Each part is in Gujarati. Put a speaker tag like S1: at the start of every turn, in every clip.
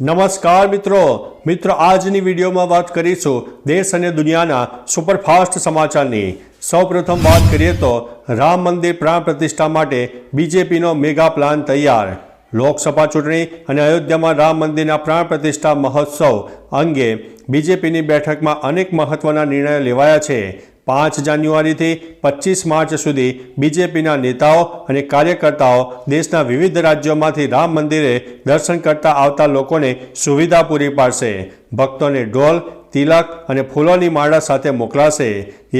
S1: નમસ્કાર મિત્રો. મિત્રો, આજની વિડીયોમાં વાત કરીશું દેશ અને દુનિયાના સુપરફાસ્ટ સમાચારની. સૌપ્રથમ વાત કરીએ તો રામ મંદિર પ્રાણ પ્રતિષ્ઠા માટે બીજેપીનો મેગા પ્લાન તૈયાર. લોકસભા ચૂંટણી અને અયોધ્યામાં રામ મંદિરના પ્રાણ પ્રતિષ્ઠા મહોત્સવ અંગે બીજેપીની બેઠકમાં અનેક મહત્વના નિર્ણયો લેવાયા છે. પાંચ જાન્યુઆરીથી પચીસ માર્ચ સુધી બીજેપીના નેતાઓ અને કાર્યકર્તાઓ દેશના વિવિધ રાજ્યોમાંથી રામ મંદિરે દર્શન કરતા આવતા લોકોને સુવિધા પૂરી પાડશે. ભક્તોને ઢોલ તિલક અને ફૂલોની માળા સાથે મોકલાશે.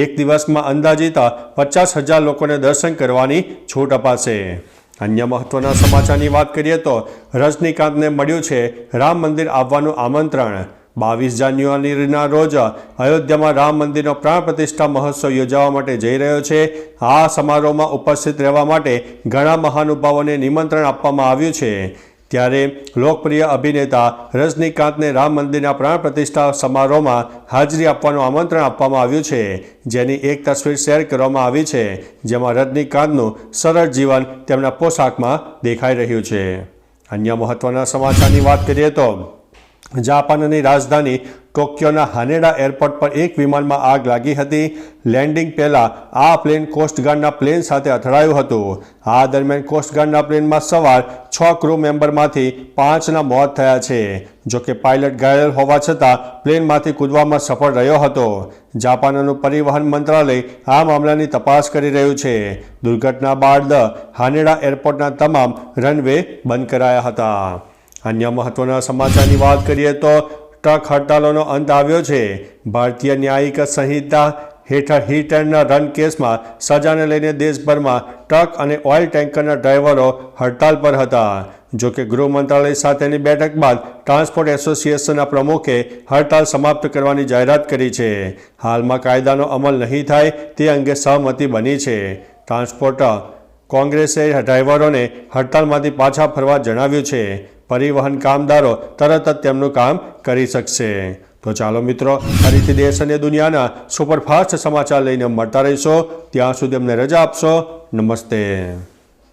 S1: એક દિવસમાં અંદાજિત પચાસ હજાર લોકોને દર્શન કરવાની છૂટ અપાશે. અન્ય મહત્વના સમાચારની વાત કરીએ તો રજનીકાંતને મળ્યું છે રામ મંદિર આવવાનું આમંત્રણ. બાવીસ જાન્યુઆરીના રોજ અયોધ્યામાં રામ મંદિરનો પ્રાણ પ્રતિષ્ઠા મહોત્સવ યોજવા માટે જઈ રહ્યો છે. આ સમારોહમાં ઉપસ્થિત રહેવા માટે ઘણા મહાનુભાવોને નિમંત્રણ આપવામાં આવ્યું છે. ત્યારે લોકપ્રિય અભિનેતા રજનીકાંતને રામ મંદિરના પ્રાણ પ્રતિષ્ઠા સમારોહમાં હાજરી આપવાનું આમંત્રણ આપવામાં આવ્યું છે. જેની એક તસવીર શેર કરવામાં આવી છે, જેમાં રજનીકાંતનું સરળ જીવન તેમના પોશાકમાં દેખાઈ રહ્યું છે. અન્ય મહત્વના સમાચારની વાત કરીએ તો જાપાનની રાજધાની ટોક્યોના હાનેડા એરપોર્ટ પર એક વિમાનમાં આગ લાગી હતી. લેન્ડિંગ પહેલાં આ પ્લેન કોસ્ટગાર્ડના પ્લેન સાથે અથડાયું હતું. આ દરમિયાન કોસ્ટગાર્ડના પ્લેનમાં સવાર છ ક્રૂ મેમ્બરમાંથી પાંચના મોત થયા છે. જોકે પાયલટ ઘાયલ હોવા છતાં પ્લેનમાંથી કૂદવામાં સફળ રહ્યો હતો. જાપાનનું પરિવહન મંત્રાલય આ મામલાની તપાસ કરી રહ્યું છે. દુર્ઘટના બાદ હાનેડા એરપોર્ટના તમામ રનવે બંધ કરાયા હતા. અન્ય મહત્વના સમાચારની વાત કરીએ તો ટ્રક હડતાલોનો અંત આવ્યો છે. ભારતીય ન્યાયિક સંહિતા હેઠળ હિટ એન્ડ રન કેસમાં સજાને લઈને દેશભરમાં ટ્રક અને ઓઇલ ટેન્કરના ડ્રાઈવરો હડતાલ પર હતા. જોકે ગૃહ મંત્રાલય સાથેની બેઠક બાદ ટ્રાન્સપોર્ટ એસોસિએશનના પ્રમુખે હડતાલ સમાપ્ત કરવાની જાહેરાત કરી છે. હાલમાં કાયદાનો અમલ નહીં થાય તે અંગે સહમતિ બની છે. ટ્રાન્સપોર્ટ કોંગ્રેસે ડ્રાઈવરોને હડતાલમાંથી પાછા ફરવા જણાવ્યું છે. પરિવહન કામદારો તરત જ તેમનું કામ કરી શકશે. તો ચાલો મિત્રો ફરીથી દેશ અને દુનિયાના સુપરફાસ્ટ સમાચાર લઈને મળતા રહીશો. ત્યાં સુધી અમને રજા આપશો. નમસ્તે.